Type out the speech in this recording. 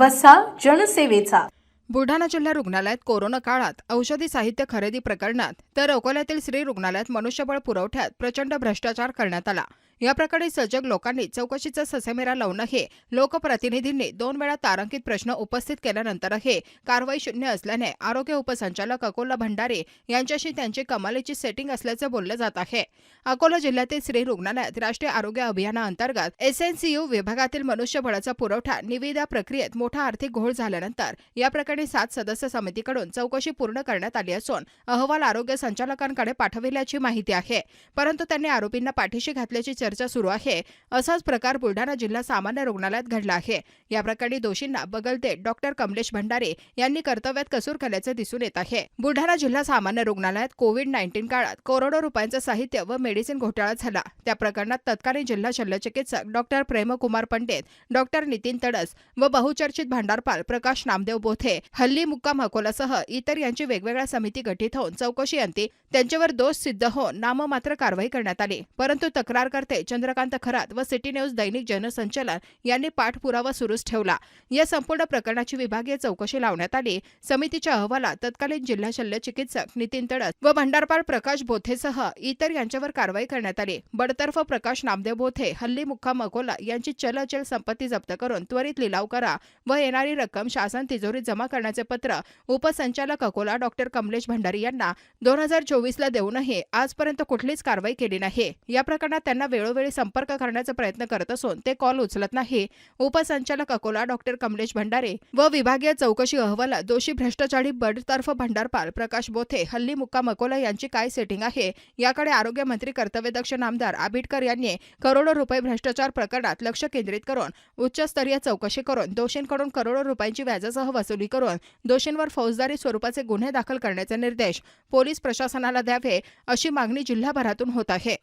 वसा जनसेवेचा. बुलढाणा जिल्हा रुग्णालयात कोरोना काळात औषधी साहित्य खरेदी प्रकरणात तर अकोल्यातील श्री रुग्णालयात मनुष्यबळ पुरवठ्यात प्रचंड भ्रष्टाचार करण्यात आला. या प्रकरणी सजग लोकांनी चौकशीचा ससेमिरा लावूनही लोकप्रतिनिधींनी दोन वेळा तारांकित प्रश्न उपस्थित केल्यानंतरही कारवाई शून्य असल्याने आरोग्य उपसंचालक अकोला भंडारे यांच्याशी त्यांची कमालीची सेटिंग असल्याचं बोललं जात आहे. अकोला जिल्ह्यातील श्री रुग्णालयात राष्ट्रीय आरोग्य अभियानाअंतर्गत एसएनसीयू विभागातील मनुष्यबळाचा पुरवठा निविदा प्रक्रियेत मोठा आर्थिक घोळ झाल्यानंतर या प्रकरणी सात सदस्य समितीकडून चौकशी पूर्ण करण्यात आली असून अहवाल आरोग्य संचालकांकडे पाठविल्याची माहिती आहे. परंतु त्यांनी आरोपींना पाठीशी घातल्याची चर्चा सुरू आहे. असाच प्रकार बुलढाणा जिल्हा सामान्य रुग्णालयात घडला आहे. या प्रकरणी दोषींना बगलते डॉक्टर कमलेश भंडारे यांनी कर्तव्यात कसूर केल्याचे दिसून येत आहे. बुलढाणा जिल्हा सामान्य रुग्णालयात कोविड नाईन्टीन काळात करोडो रुपयांचं साहित्य व मेडिसिन घोटाळा झाला. त्या प्रकरणात तत्कालीन जिल्हा शल्यचिकित्सक डॉक्टर प्रेमकुमार पंडित डॉक्टर नितीन तडस व बहुचर्चित भांडारपाल प्रकाश नामदेव बोथे हल्ली मुक्काम अकोलासह इतर यांची वेगवेगळ्या समिती गठीत होऊन चौकशी अंती त्यांच्यावर दोष सिद्ध होऊन नाममात्र कारवाई करण्यात आली. परंतु तक्रारकर्ते चंद्रकांत खरात व सिटी न्यूज दैनिक जनसंचालन यांनी पाठपुरावा सुरूच ठेवला. या संपूर्ण प्रकरणाची विभागीय चौकशी लावण्यात आली. समितीच्या अहवालात तत्कालीन जिल्हा शल्य चिकित्सक नितीन तडस व भंडारपाल प्रकाश बोथेसह इतर यांच्यावर कारवाई करण्यात आली. बडतर्फ प्रकाश नामदेव बोथे हल्ली मुक्काम अकोला यांची चलअचल संपत्ती जप्त करून त्वरित लिलाव करा व येणारी रक्कम शासन तिजोरीत जमा करण्याचे पत्र उपसंचालक अकोला डॉक्टर कमलेश भंडारी यांना दोन हजार चोवीसला देऊनही आजपर्यंत कुठलीच कारवाई केली नाही. या प्रकरणात त्यांना वेळो वेळोवेळी संपर्क करण्याचा प्रयत्न करत असून ते कॉल उचलत नाही. उपसंचालक अकोला डॉक्टर कमलेश भंडारे व विभागीय चौकशी अहवालात दोषी भ्रष्टाचारी बडतर्फ भंडारपाल प्रकाश बोथे हल्ली मुक्काम अकोला यांची काय सेटिंग आहे? याकडे आरोग्यमंत्री कर्तव्यदक्ष नामदार आबिटकर यांनी करोडो रुपये भ्रष्टाचार प्रकरणात लक्ष केंद्रित करून उच्चस्तरीय चौकशी करून दोषींकडून करोडो रुपयांची व्याजासह वसुली करून दोषींवर फौजदारी स्वरूपाचे गुन्हे दाखल करण्याचे निर्देश पोलीस प्रशासनाला द्यावे अशी मागणी जिल्हाभरातून होत आहे.